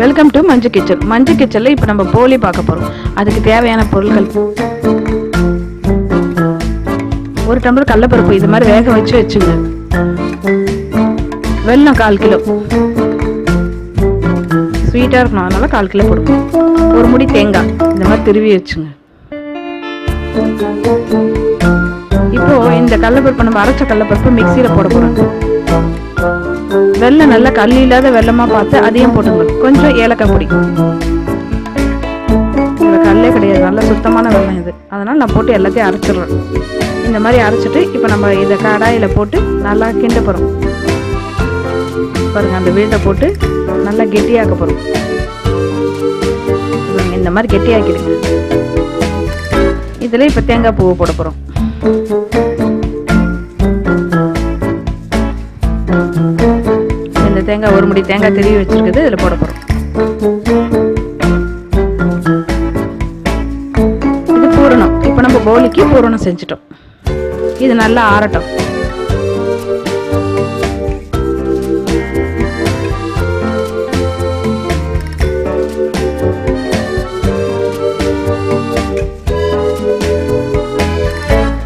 Welcome to Manju kitchen Manju கிச்சனில் இப்போ நம்ம போலி பார்க்க போகிறோம் அதுக்கு தேவையான பொருட்கள் ஒரு டம்ளர் கடலப்பருப்பு இது மாதிரி வேக வச்சு வச்சுங்க. வெல்லம் கால் கிலோ. ஸ்வீட்டாக இருக்கணும் அதனால கால் கிலோ போடுங்க. ஒரு முடி தேங்காய். இந்த மாதிரி திருவி வச்சுங்க. இப்போ இந்த கடலப்பருப்பு நம்ம அரைச்ச கடலப்பருப்பு மிக்சியில் போட போகிறோம் வெள்ளம் நல்லா கல் இல்லாத வெள்ளமா பார்த்து அதையும் போட்டுங்க கொஞ்சம் ஏலக்காய் பொடி. கல்லே கிடையாது. நல்ல சுத்தமான வெள்ளம் இது. அதனால் நான் போட்டு எல்லாத்தையும் அரைச்சிடுறேன். இந்த மாதிரி அரைச்சிட்டு இப்போ நம்ம இதை கடாயில் போட்டு நல்லா கிண்ட போகிறோம் பாருங்க அந்த விழுதை போட்டு நல்லா கெட்டியாக்க போகிறோம் இந்த மாதிரி கெட்டியாக்கிடுங்க. இதில் இப்போ தேங்காய் பூவை போட போகிறோம் தேங்காய் ஒரு முடி தேங்காய் திருவி வச்சுருக்குது இதில் போட போகிறோம் இது பூரணம். இப்போ நம்ம போலிக்கு பூரணம் செஞ்சிட்டோம். இது நல்லா ஆறட்டும்.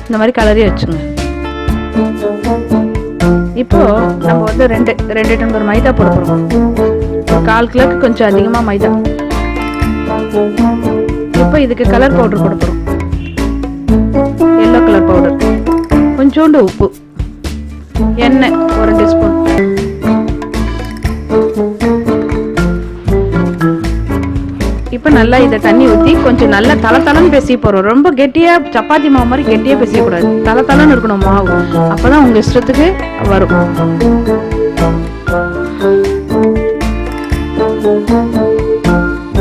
இந்த மாதிரி கலரி வச்சுங்க. இப்போ நம்ம வந்து ரெண்டு ரெண்டு டம்ளர் மைதா போட போகிறோம் கால் கிலோக்கு கொஞ்சம் அதிகமாக மைதா. இப்போ இதுக்கு கலர் பவுடர் போட போகிறோம் எல்லோ கலர் பவுடர் கொஞ்சோண்டு உப்பு. எண்ணெய் ஒரு ரெண்டு நல்லா இதை தண்ணி ஊற்றி கொஞ்சம் நல்லா தளத்தளன்னு பேசி போகிறோம் ரொம்ப கெட்டியாக சப்பாத்தி மாவு மாதிரி கெட்டியாக பேசிக்கூடாது தளத்தளன்னு இருக்கணும் மாவு. அப்பதான் உங்கள் இஷ்டத்துக்கு வரும்.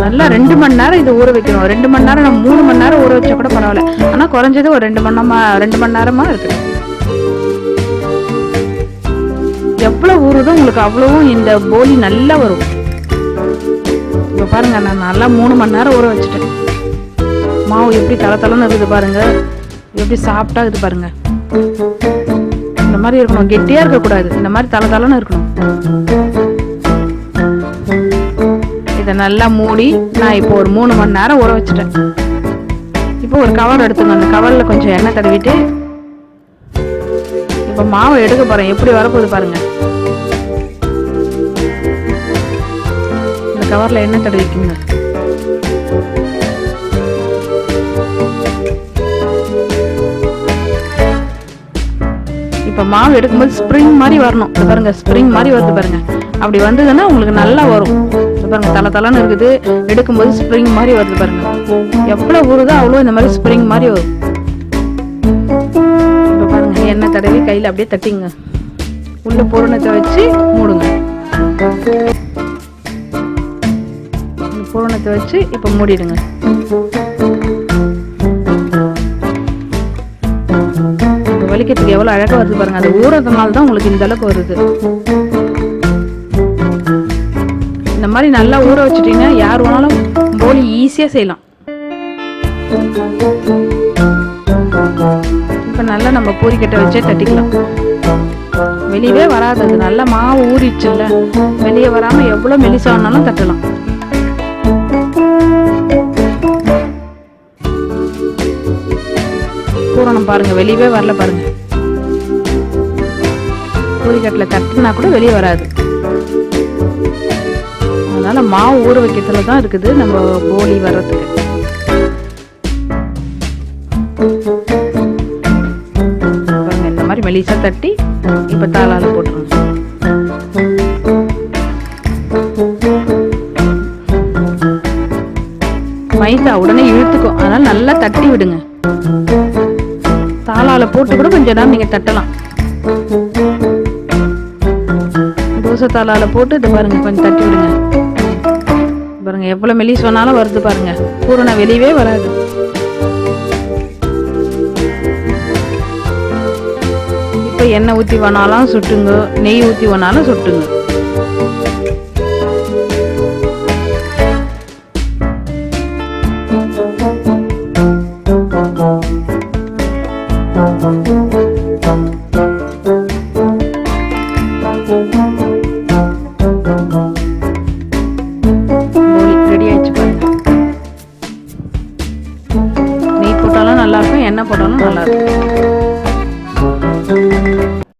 நல்லா ரெண்டு மணி நேரம் இது ஊற வைக்கணும். ரெண்டு மணி நேரம் நம்ம மூணு மணி நேரம் ஊற வச்சா கூட பரவாயில்ல. ஆனால் குறைஞ்சது ஒரு ரெண்டு மணி நேரமா ரெண்டு மணி நேரமா இருக்கு. எவ்வளோ ஊறுதோ உங்களுக்கு அவ்வளோவும் இந்த போலி நல்லா வரும். இப்போ பாருங்கள் நான் நல்லா மூணு மணி நேரம் ஊற வச்சுட்டேன். மாவு எப்படி தலை இருக்குது பாருங்கள் எப்படி சாப்பிட்டா இருக்குது பாருங்கள் இந்த மாதிரி இருக்கணும். கெட்டியாக இருக்கக்கூடாது. இந்த மாதிரி தலை இருக்கணும். இதை நல்லா மூடி நான் இப்போ ஒரு மூணு மணி நேரம் ஊற வச்சுட்டேன். இப்போ ஒரு கவர் எடுத்துங்க. அந்த கவரில் கொஞ்சம் எண்ணெய் தடவிட்டு இப்போ மாவை எடுக்க போகிறேன் எப்படி வரப்போகுது பாருங்கள் கவரில் எண்ணெய் தடவிக்குங்க இப்போ மாவு எடுக்கும்போது ஸ்ப்ரிங் மாதிரி வரணும். பாருங்க ஸ்ப்ரிங் மாதிரி வருது பாருங்க. அப்படி வந்ததுன்னா உங்களுக்கு நல்லா வரும். பாருங்க தலை தலைன்னு இருக்குது. எடுக்கும்போது ஸ்ப்ரிங் மாதிரி வருது பாருங்க. எவ்வளோ ஊறுதோ அவ்வளோ இந்த மாதிரி ஸ்ப்ரிங் மாதிரி வரும். இப்போ பாருங்க எண்ணெய் தடவி கையில் அப்படியே தட்டிங்க. உள்ள பூரணத்தை வச்சு மூடுங்க. பூரணத்தை வச்சு இப்போ மூடிடுங்க. இப்போ வலிக்கிறதுக்கு எவ்வளோ அழகாக வருது பாருங்க. அது ஊறதுனால தான் உங்களுக்கு இந்த அளவுக்கு வருது. இந்த மாதிரி நல்லா ஊற வச்சுட்டீங்கன்னா யார் வேணாலும் போலி ஈஸியாக செய்யலாம். இப்போ நல்லா நம்ம பூரிக்கட்டை வச்சே தட்டிக்கலாம். வெளியவே வராது. அது நல்லா மாவு ஊறிச்சுல்ல வெளியே வராமல் எவ்வளோ மெலிசானாலும் தட்டலாம். பூரணம் பாருங்க வெளியவே வரல பாருங்க. பூரிக்கட்டில் தட்டுனா கூட வெளியே வராது. அதனால மாவு ஊற வைக்கிறதுல தான் இருக்குது நம்ம போலி வர்றதுக்கு. பாருங்க இந்த மாதிரி மெலிசா தட்டி இப்ப தாளால போட்டுருங்க மைதா உடனே இழுத்துக்கும். அதனால நல்லா தட்டி விடுங்க. தாளால போட்டு கூட கொஞ்சம் நேரம் நீங்கள் தட்டலாம். தோசை தாளால போட்டு இது பாருங்க கொஞ்சம் தட்டி விடுங்க. பாருங்க எவ்வளோ மெலிஸ் வேணாலும் வருது பாருங்க. பூரணம் வெளியவே வராது. இப்போ எண்ணெய் ஊற்றி வேணாலும் சுட்டுங்க நெய் ஊற்றி வேணாலும் சுட்டுங்க. ரெடி ஆயிடுச்சு பாருங்க. நெய் போட்டாலும் நல்லாயிருக்கும் எண்ணெய் போட்டாலும் நல்லாயிருக்கும்